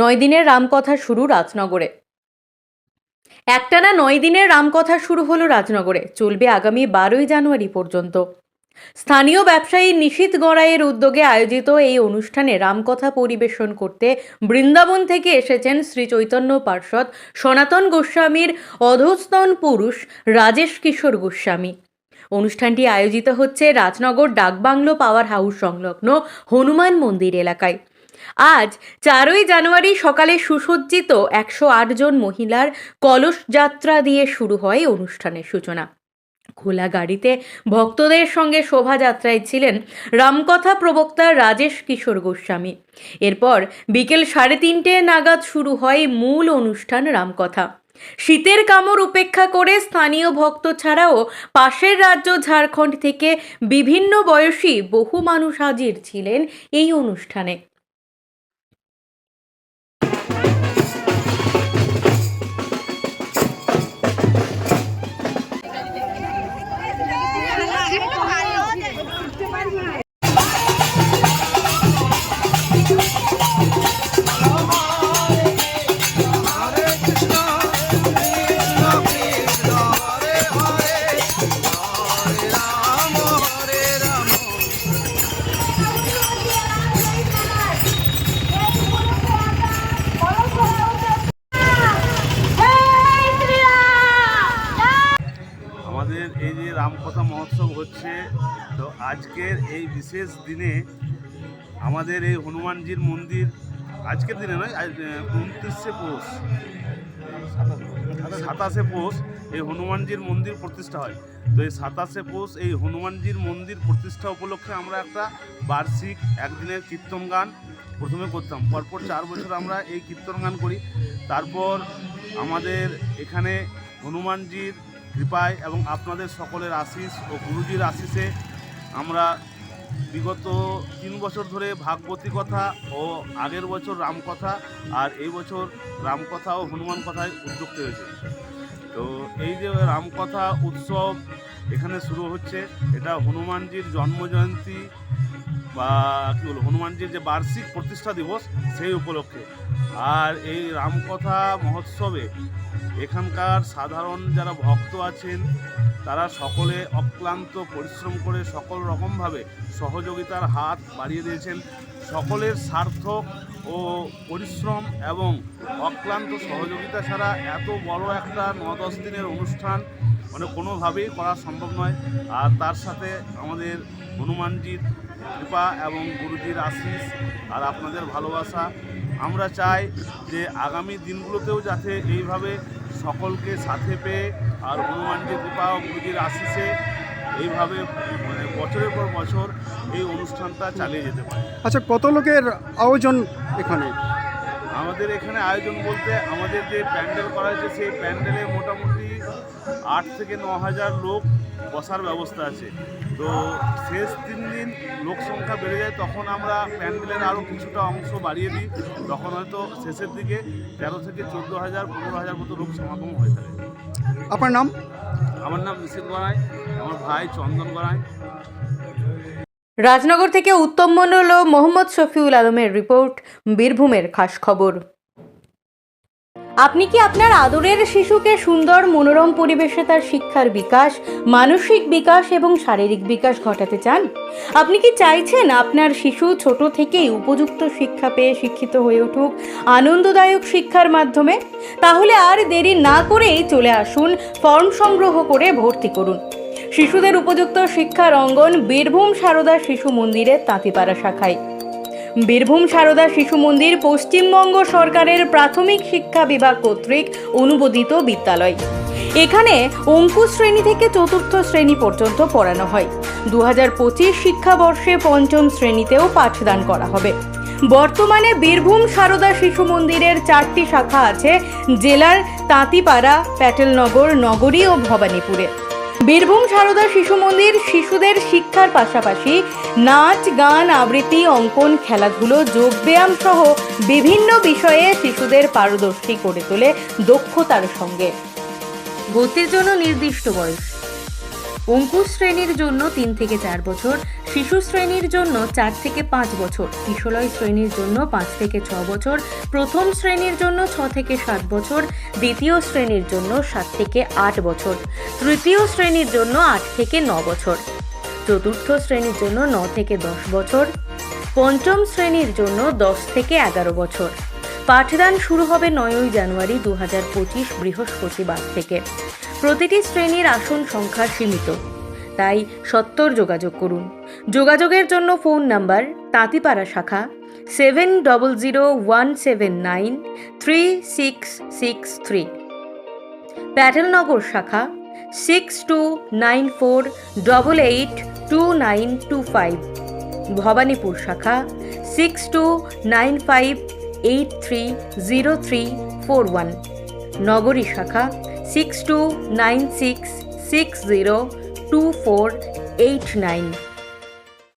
নয় দিনের রামকথা শুরু রাজনগরে। একটানা নয় দিনের রামকথা শুরু হলো রাজনগরে, চলবে আগামী বারোই জানুয়ারি পর্যন্ত। স্থানীয় ব্যবসায়ী নিশীত গড়াইয়ের উদ্যোগে আয়োজিত এই অনুষ্ঠানে রামকথা পরিবেশন করতে বৃন্দাবন থেকে এসেছেন শ্রী চৈতন্য পার্ষদ, সনাতন গোস্বামীর অধস্তন পুরুষ রাজেশ কিশোর গোস্বামী। অনুষ্ঠানটি আয়োজিত হচ্ছে রাজনগর ডাকবাংলো পাওয়ার হাউস সংলগ্ন হনুমান মন্দির এলাকায়। আজ চারই জানুয়ারি সকালে সুসজ্জিত একশো জন মহিলার কলস যাত্রা দিয়ে শুরু হয় অনুষ্ঠানের সূচনা। খোলা গাড়িতে ভক্তদের সঙ্গে শোভাযাত্রায় ছিলেন রামকথা প্রবক্তা রাজেশ কিশোর গোস্বামী। এরপর বিকেল সাড়ে তিনটে নাগাদ শুরু হয় মূল অনুষ্ঠান রামকথা। শীতের কামড় উপেক্ষা করে স্থানীয় ভক্ত ছাড়াও পাশের রাজ্য ঝাড়খণ্ড থেকে বিভিন্ন বয়সী বহু মানুষ হাজির ছিলেন এই অনুষ্ঠানে। রামকথা মহোৎসব হচ্ছে। তো আজকের এই বিশেষ দিনে আমাদের এই হনুমানজির মন্দির আজকের দিনে নয় উনত্রিশে পৌষ। সাতাশে পৌষ এই হনুমানজির মন্দির প্রতিষ্ঠা হয়। তো এই সাতাশে পৌষ এই হনুমানজির মন্দির প্রতিষ্ঠা উপলক্ষে আমরা একটা বার্ষিক একদিনের কীর্তন গান প্রথমে করতাম। পরপর চার বছর আমরা এই কীর্তন গান করি। তারপর আমাদের এখানে হনুমানজির কৃপায় এবং আপনাদের সকলের আশিস ও গুরুজির আশিসে আমরা বিগত তিন বছর ধরে ভাগবতী কথা ও আগের বছর রামকথা আর এই বছর রামকথা ও হনুমান কথায় উদ্যোক্ত হয়েছে। তো এই যে রামকথা উৎসব এখানে শুরু হচ্ছে, এটা হনুমানজির জন্মজয়ন্তী বা কী বলব, হনুমানজির যে বার্ষিক প্রতিষ্ঠা দিবস সেই উপলক্ষে। আর এই রামকথা মহোৎসবে এখানকার সাধারণ যারা ভক্ত আছেন, তারা সকলে অক্লান্ত পরিশ্রম করে সকল রকমভাবে সহযোগিতার হাত বাড়িয়ে দিয়েছেন। সকলের সার্থক ও পরিশ্রম এবং অক্লান্ত সহযোগিতা ছাড়া এত বড় একটা ন দশ দিনের অনুষ্ঠান মানে কোনোভাবেই করা সম্ভব নয়। আর তার সাথে আমাদের হনুমানজির কৃপা এবং গুরুজির আশিস আর আপনাদের ভালোবাসা। আমরা চাই যে আগামী দিনগুলোতেও যাতে এইভাবে সকলকে সাথে পেয়ে আর হনুমানজির কৃপা ও গুরুজির আশিসে এইভাবে মানে বছরের পর বছর এই অনুষ্ঠানটা চালিয়ে যেতে পারে। আচ্ছা কত লোকের আয়োজন এখানে? আমাদের এখানে আয়োজন বলতে আমাদের যে প্যান্ডেল করা হয়েছে সেই প্যান্ডেলে মোটামুটি আট থেকে ন হাজার লোক বসার ব্যবস্থা আছে। তো শেষ তিন দিন লোক সংখ্যা বেড়ে যায় তখন আমরা প্যান্ডেলের আরও কিছুটা অংশ বাড়িয়ে দিই। তখন হয়তো শেষের দিকে তেরো থেকে চোদ্দ হাজার পনেরো হাজার মতো লোক সমাগম হয়ে থাকে। আপনার নাম? আমার নাম নিশীত গড়াই আমার ভাই চন্দন গড়াই রাজনগর থেকে উত্তম মন্ডল ও মোহাম্মদ শফিউল আলমের রিপোর্ট, বীরভূমের খাস খবর। আপনি কি আপনার আদরের শিশুকে সুন্দর, মনোরম পরিবেশে তার শিক্ষার বিকাশ, মানসিক বিকাশ এবং শারীরিক বিকাশ ঘটাতে চান? আপনি কি চাইছেন আপনার শিশু ছোট থেকেই উপযুক্ত শিক্ষা পেয়ে শিক্ষিত হয়ে উঠুক, আনন্দদায়ক শিক্ষার মাধ্যমে? তাহলে আর দেরি না করেই চলে আসুন, ফর্ম সংগ্রহ করে ভর্তি করুন। শিশুদের উপযুক্ত শিক্ষার অঙ্গন বীরভূম সারদা শিশু মন্দিরের তাঁতিপাড়া শাখায়। বীরভূম সারদা শিশু মন্দির পশ্চিমবঙ্গ সরকারের প্রাথমিক শিক্ষা বিভাগ কর্তৃক অনুমোদিত বিদ্যালয়। এখানে অঙ্কুশ শ্রেণি থেকে চতুর্থ শ্রেণি পর্যন্ত পড়ানো হয়। দু হাজার পঁচিশ শিক্ষাবর্ষে পঞ্চম শ্রেণীতেও পাঠদান করা হবে। বর্তমানে বীরভূম সারদা শিশু মন্দিরের চারটি শাখা আছে জেলার তাঁতিপাড়া, প্যাটেলনগর, নগরী ও ভবানীপুরে। বীরভূম সারদা শিশু মন্দির শিশুদের শিক্ষার পাশাপাশি নাচ, গান, আবৃত্তি, অঙ্কন, খেলাধুলো, যোগব্যায়াম সহ বিভিন্ন বিষয়ে শিশুদের পারদর্শী করে তোলে দক্ষতার সঙ্গে। গতির জন্য নির্দিষ্ট বয়স। অঙ্কুশ শ্রেণির জন্য তিন থেকে চার বছর। শিশু শ্রেণির জন্য চার থেকে পাঁচ বছর কিশোরয় শ্রেণির জন্য পাঁচ থেকে ছ বছর, প্রথম শ্রেণির জন্য ছ থেকে সাত বছর, দ্বিতীয় শ্রেণির জন্য সাত থেকে আট বছর, তৃতীয় শ্রেণির জন্য আট থেকে ন বছর, চতুর্থ শ্রেণির জন্য ন থেকে দশ বছর, পঞ্চম শ্রেণির জন্য দশ থেকে এগারো বছর। পাঠদান শুরু হবে নয়ই জানুয়ারি দু হাজার পঁচিশ বৃহস্পতিবার থেকে। প্রতিটি শ্রেণির আসন সংখ্যা সীমিত। তাই সত্তর যোগাযোগ করুন। যোগাযোগের জন্য ফোন নাম্বার তাঁতিপাড়া শাখা seven double zero one seven nine three six six three. Patelnagar শাখা six two nine four double eight two nine two five. Bhabanipur শাখা six two nine five eight three zero three four one. নগরী শাখা six two nine six six zero two four eight nine